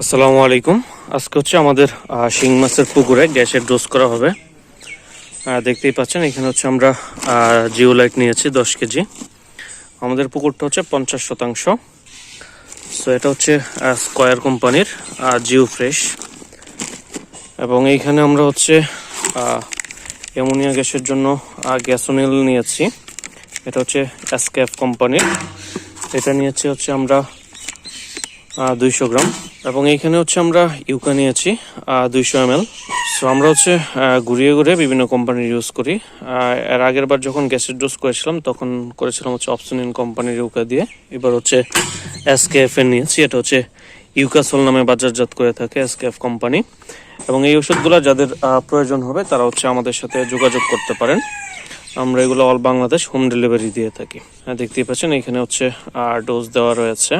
আসসালামু আলাইকুম। আজকে হচ্ছে আমাদের শিং মাছের পুকুরে গ্যাসের ডোজ করা হবে। দেখতেই পাচ্ছেন, এখানে হচ্ছে আমরা জিও লাইট নিয়েছি দশ কেজি। আমাদের পুকুরটা হচ্ছে পঞ্চাশ শতাংশ। সো এটা হচ্ছে স্কয়ার কোম্পানির জিও ফ্রেশ। এবং এইখানে আমরা হচ্ছে অ্যামোনিয়া গ্যাসের জন্য গ্যাসোনিল নিয়েছি। এটা হচ্ছে এসকেএফ কোম্পানির। এটা নিয়েছি হচ্ছে আমরা দুইশো গ্রাম। এবং এইখানে হচ্ছে আমরা ইউকা নিয়েছি দুইশো এম সো আমরা হচ্ছে ঘুরিয়ে ঘুরিয়ে বিভিন্ন কোম্পানির ইউজ করি। এর আগের বার যখন গ্যাসের ডোজ করেছিলাম তখন করেছিলাম হচ্ছে অপশনিন কোম্পানির ইউকা দিয়ে। এবার হচ্ছে এসকেএফ এর নিয়েছি। এটা হচ্ছে ইউকাসল নামে বাজারজাত করে থাকে এসকেএফ কোম্পানি এবং এই ওষুধগুলো যাদের প্রয়োজন হবে তারা হচ্ছে আমাদের সাথে যোগাযোগ করতে পারেন। আমরা এগুলো অল বাংলাদেশ হোম ডেলিভারি দিয়ে থাকি। আহ, দেখতেই পাচ্ছেন এখানে হচ্ছে ডোজ দেওয়া রয়েছে।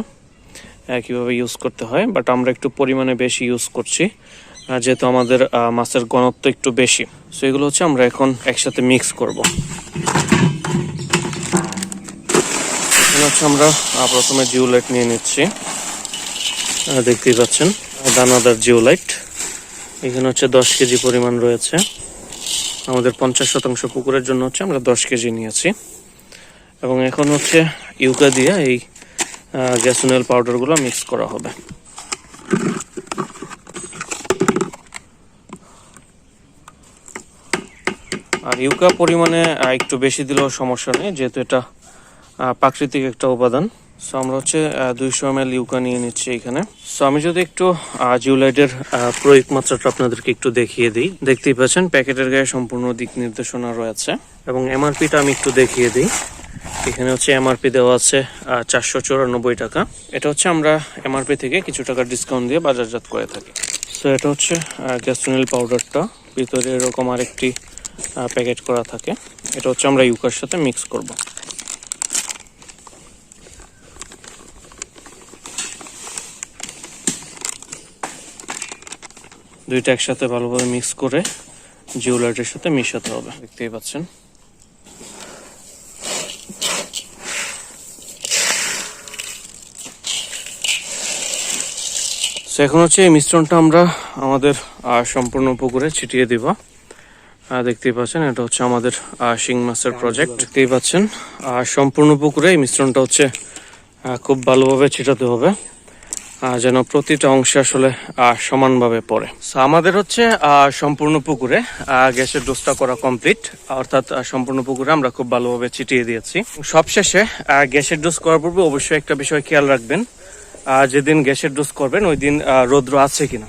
কীভাবে ইউজ করতে হয় বাট আমরা একটু পরিমাণে বেশি ইউজ করছি যেহেতু আমাদের মাছের ঘনত্ব একটু বেশি। সো এগুলো হচ্ছে আমরা এখন একসাথে মিক্স করব। হচ্ছে আমরা প্রথমে জিওলাইট নিয়ে নিচ্ছি। দেখতেই পাচ্ছেন, দানাদার জিওলাইট এখানে হচ্ছে দশ কেজি পরিমাণ রয়েছে। আমাদের পঞ্চাশ শতাংশ পুকুরের জন্য হচ্ছে আমরা দশ কেজি নিয়েছি। এবং এখন হচ্ছে ইউকা দিয়ে এই গ্যাসোনেল পাউডারগুলো মিক্স করা হবে। আর ইউকা পরিমাণে একটু বেশি দিলেও সমস্যা নেই, যেহেতু এটা প্রাকৃতিক একটা উপাদান। সো আমরা হচ্ছে দুইশো এম এল ইউকা নিয়ে নিচ্ছি এখানে। সো আমি যদি একটু জিওলাইটের প্রয়োগ মাত্রাটা আপনাদেরকে একটু দেখিয়ে দিই। দেখতেই পাচ্ছেন, প্যাকেটের গায়ে সম্পূর্ণ দিক নির্দেশনা রয়েছে। এবং এমআরপিটা আমি একটু দেখিয়ে দিই। এখানে হচ্ছে এমআরপি দেওয়া আছে চারশো চুরানব্বই টাকা। এটা হচ্ছে আমরা এমআরপি থেকে কিছু টাকা ডিসকাউন্ট দিয়ে বাজারজাত করে থাকি। সো এটা হচ্ছে গ্যাসোনিল পাউডারটা ভিতরে এরকম আরেকটি প্যাকেট করা থাকে। এটা হচ্ছে আমরা ইউকার সাথে মিক্স করব। দুইটা একসাথে ভালোভাবে মিক্স করে জিওলাইটের সাথে মিশাতে হবে। দেখতেই পাচ্ছেন। সো এখন হচ্ছে এই মিশ্রণটা আমরা আমাদের সম্পূর্ণ পুকুরে ছিটিয়ে দিব। দেখতেই পাচ্ছেন এটা হচ্ছে আমাদের শিং মাছের প্রজেক্ট দেখতেই পাচ্ছেন আর সম্পূর্ণ পুকুরে এই মিশ্রণটা হচ্ছে খুব ভালোভাবে ছিটাতে হবে যেন প্রতিটা অংশে আসলে সমানভাবে পড়ে। So, আমাদের হচ্ছে সম্পূর্ণ পুকুরে গ্যাসের ডোজটা করা কমপ্লিট অর্থাৎ সম্পূর্ণ পুকুরে আমরা খুব ভালোভাবে ছিটিয়ে দিয়েছি। সবশেষে গ্যাসের ডোজ করার পূর্বে অবশ্যই একটা বিষয় খেয়াল রাখবেন। যেদিন গ্যাসের ডোজ করবেন, ওই দিন রৌদ্র আছে কিনা।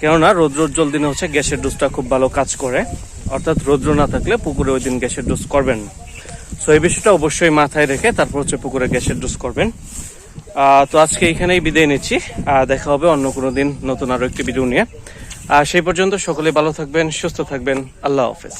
কেননা, রৌদ্র উজ্জ্বল দিনে হচ্ছে গ্যাসের ডোজটা খুব ভালো কাজ করে। অর্থাৎ রৌদ্র না থাকলে পুকুরে ওই দিন গ্যাসের ডোজ করবেন না। সো এই বিষয়টা অবশ্যই মাথায় রেখে তারপর হচ্ছে পুকুরে গ্যাসের ডোজ করবেন। তো আজকে এখানেই বিদায় নিচ্ছি। দেখা হবে অন্য কোনো দিন নতুন আরও একটি ভিডিও নিয়ে। আর সেই পর্যন্ত সকলে ভালো থাকবেন, সুস্থ থাকবেন। আল্লাহ হাফেজ।